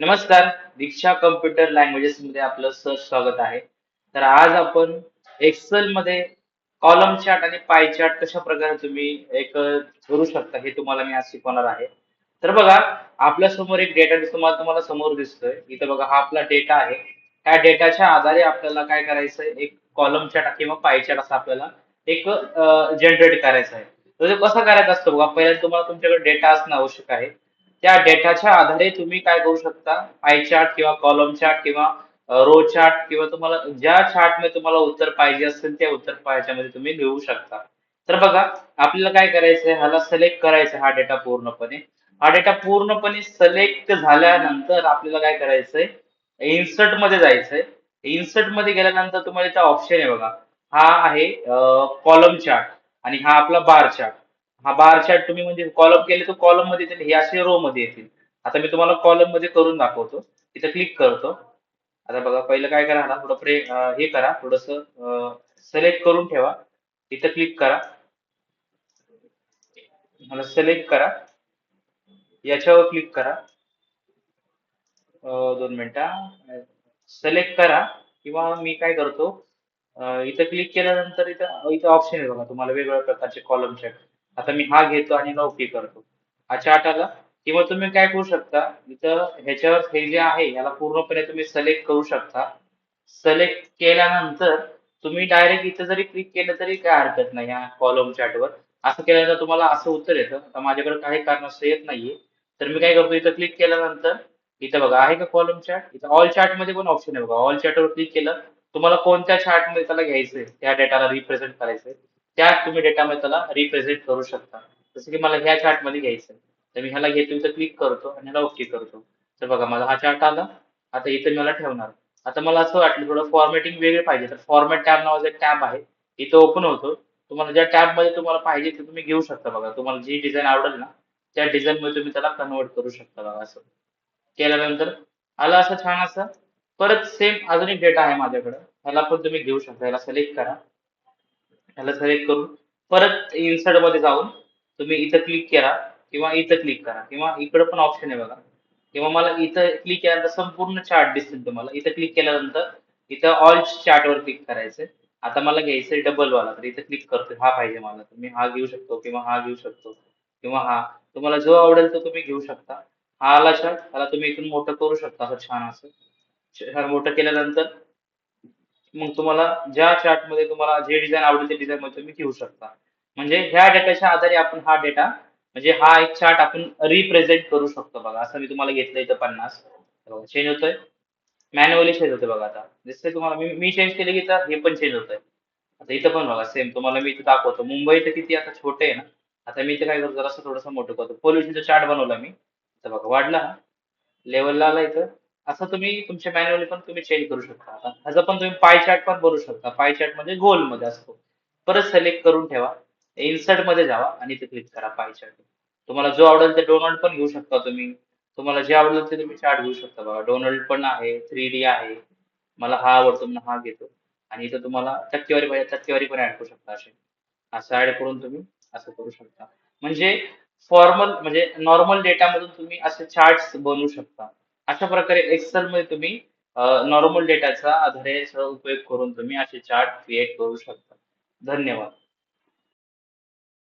नमस्कार दीक्षा computer languages मध्ये आपलं सहज स्वागत आहे. तर आज आपण एक्सेल मध्ये कॉलम चार्ट आणि पाय चार्ट कशा प्रकारे तुम्ही एक करू शकता हे तुम्हाला मी आज शिकवणार आहे. तर बघा आपल्यासमोर एक डेटा तुम्हाला तुम्हाला समोर दिसतोय. इथं बघा हा आपला डेटा आहे. त्या डेटाच्या आधारे आपल्याला काय करायचंय? एक कॉलम चार्ट किंवा पाय चार्ट असं आपल्याला एक जनरेट करायचं आहे तर ते कसं करायचं असतं बघा पहिल्यांदा तुम्हाला तुमच्याकडे डेटा असणं आवश्यक आहे. त्या डेटाच्या आधारे तुम्ही काय करू शकता? आय चार्ट किंवा कॉलम चार्ट किंवा रो चार्ट किंवा तुम्हाला ज्या चार्टमध्ये तुम्हाला उत्तर पाहिजे असेल त्या उत्तर पाहायच्यामध्ये तुम्ही लिहू शकता. तर बघा आपल्याला काय करायचंय? ह्याला सिलेक्ट करायचा हा डेटा पूर्णपणे. हा डेटा पूर्णपणे सिलेक्ट झाल्यानंतर आपल्याला काय करायचंय? इन्सर्टमध्ये जायचंय. इन्सर्टमध्ये गेल्यानंतर तुम्हाला इथं ऑप्शन आहे बघा. हा आहे कॉलम चार्ट आणि हा आपला बार चार्ट हा बार चार्ट तुम्ही म्हणजे कॉलम केले तर कॉलममध्ये येतील हे असे रो मध्ये येतील. आता मी तुम्हाला कॉलममध्ये करून दाखवतो. इथं क्लिक करतो. आता बघा पहिलं काय करा ना थोडं प्रे हे करा थोडस सिलेक्ट करून ठेवा. इथं क्लिक करा. मला सिलेक्ट करा. याच्यावर क्लिक करा. दोन मिनिटा सिलेक्ट करा. किंवा मी काय करतो इथं क्लिक केल्यानंतर इथं इथं ऑप्शन आहे बघा तुम्हाला वेगवेगळ्या प्रकारचे कॉलम चेक आता मी हा घेतो आणि हा करतो. हा चार्ट आला किंवा तुम्ही काय करू शकता इथं ह्याच्यावर हे जे आहे याला पूर्णपणे तुम्ही सिलेक्ट करू शकता. सिलेक्ट केल्यानंतर तुम्ही डायरेक्ट इथं जरी क्लिक केलं तरी काय हरकत नाही या कॉलम वर. असं केल्यानंतर तुम्हाला असं उत्तर येतं. आता माझ्याकडे काही कारणास्तव येत नाहीये. तर मी काय करतो इथं क्लिक केल्यानंतर इथं बघा आहे का कॉलम चार्ट इथं ऑल चार्टमध्ये पण ऑप्शन आहे बघा. ऑल चार्टवर क्लिक केलं तुम्हाला कोणत्या चार्टमध्ये त्याला घ्यायचंय? त्या डेटाला रिप्रेझेंट करायचंय. त्या तुम्ही डेटामध्ये त्याला रिप्रेझेंट करू शकता. जसं की मला ह्या चार्टमध्ये तर मी ह्याला घेतो इथं क्लिक करतो आणि ह्याला ओके करतो. तर बघा मला हा चार्ट आला. आता इथे मला ठेवणार. आता मला असं वाटलं थोडं फॉर्मॅटिंग वेगळे पाहिजे. तर फॉर्मॅट टॅब नावाचा एक टॅब आहे. इथं ओपन होतो. तुम्हाला ज्या टॅबमध्ये तुम्हाला पाहिजे ते तुम्ही घेऊ शकता बघा. तुम्हाला जी डिझाईन आवडेल ना त्या डिझाईन मध्ये तुम्ही त्याला कन्वर्ट करू शकता बघा असं. केल्यानंतर आला असं छान असं. परत सेम अजून एक डेटा आहे माझ्याकडे. ह्याला पण तुम्ही घेऊ शकता. ह्याला सिलेक्ट करा. ह्याला सिलेक्ट करून परत इन्सर्टमध्ये जाऊन तुम्ही इथं क्लिक करा किंवा इथं क्लिक करा किंवा इकडं पण ऑप्शन आहे बघा. किंवा मला इथं क्लिक केल्यानंतर संपूर्ण चार्ट दिसतील तुम्हाला. इथं क्लिक केल्यानंतर इथं ऑल चार्टवर क्लिक करायचंय. आता मला घ्यायचंय डबल वाला तर इथं क्लिक करतोय. हा पाहिजे मला. तुम्ही हा घेऊ शकतो किंवा हा घेऊ शकतो किंवा हा. तुम्हाला जो आवडेल तो तुम्ही घेऊ शकता. हा आला चार्ट त्याला तुम्ही इथून मोठं करू शकता. असं छान असं. छान मोठं केल्यानंतर मग तुम्हाला ज्या चार्टमध्ये तुम्हाला जे डिझाईन आवडेल ते डिझाईन मध्ये तुम्ही घेऊ शकता. म्हणजे ह्या डेटाच्या आधारे आपण हा डेटा म्हणजे हा एक चार्ट आपण रिप्रेझेंट करू शकतो बघा. असं मी तुम्हाला घेतलं इथं पन्नास. चेंज होतोय. मॅन्युअली चेंज होतोय बघा आता. दिसतंय तुम्हाला मी मी चेंज केले की तर हे पण चेंज होतंय. आता इथं पण बघा सेम तुम्हाला मी इथं दाखवतो. मुंबई तर किती आता छोटे आहे ना? आता मी इथे काय करतो जरासं थोडंसं मोठं करतो. पोल्युशनचा चार्ट बनवला मी. तर बघा वाढला हा. लेवलला आला इथं. असं तुम्ही तुमच्या मॅन्युअली पण तुम्ही चेंज करू शकता. आता ह्याचा पण तुम्ही पाय चार्ट पण बनवू शकता. पाय चार्ट म्हणजे गोलमध्ये असतो. परत सिलेक्ट करून ठेवा. इन्सर्टमध्ये जावा आणि ते क्लिक करा पाय चार्ट तुम्हाला जो आवडेल ते डोनल्ड पण घेऊ शकता तुम्ही. तुम्हाला जे आवडेल ते तुम्ही चार्ट घेऊ शकता बघा. डोनल्ड पण आहे थ्री डी आहे. मला हा आवडतो म्हणून हा घेतो. आणि इथं तुम्हाला टक्केवारी पाहिजे टक्केवारी पण ऍड करू शकता असे. असं ऍड करून तुम्ही असं करू शकता. म्हणजे फॉर्मल म्हणजे नॉर्मल डेटामधून तुम्ही असे चार्ट्स बनवू शकता. अशा प्रकारे एक्सेल मध्ये तुम्ही नॉर्मल डेटाचा आधारे उपयोग करून तुम्ही असे चार्ट क्रिएट करू शकता. धन्यवाद.